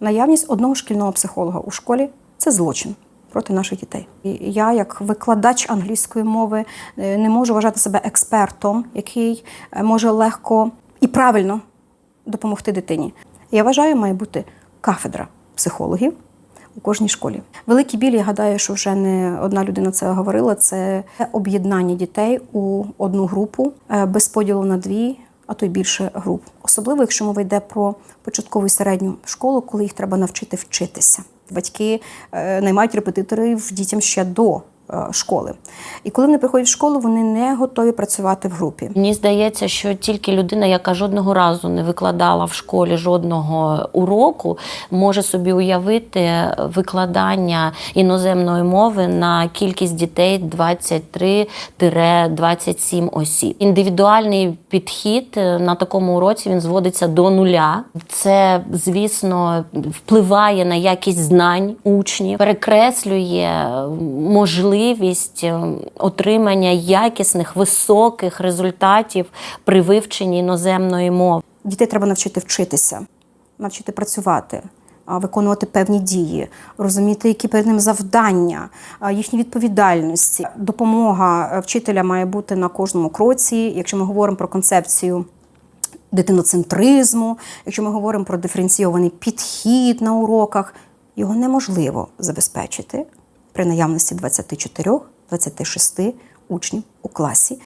Наявність одного шкільного психолога у школі це злочин проти наших дітей. І я, як викладач англійської мови, е, не можу вважати себе експертом, який е, може легко і правильно допомогти дитині. Я вважаю, має бути кафедра психологів у кожній школі. Великий біль, я гадаю, що вже не одна людина це говорила. Це об'єднання дітей у одну групу е, без поділу на дві, а то й більше груп. Особливо, якщо мова йде про початкову і середню школу, коли їх треба навчити вчитися. Батьки е, наймають репетиторів дітям ще до школи. І коли вони приходять в школу, вони не готові працювати в групі. Мені здається, що тільки людина, яка жодного разу не викладала в школі жодного уроку, може собі уявити викладання іноземної мови на кількість дітей 23-27 осіб. Індивідуальний підхід е, на такому уроці він зводиться до нуля. Це, звісно, впливає на якість знань учнів, перекреслює можливість е, отримання якісних високих результатів при вивченні іноземної мови. Дітей треба навчити вчитися, навчити працювати, виконувати певні дії, розуміти, які перед ним завдання, їхні відповідальності. Допомога е, вчителя має бути на кожному кроці. Якщо ми говоримо про концепцію дитиноцентризму, якщо ми говоримо про диференційований підхід на уроках, його неможливо забезпечити при наявності 24-26 учнів у класі.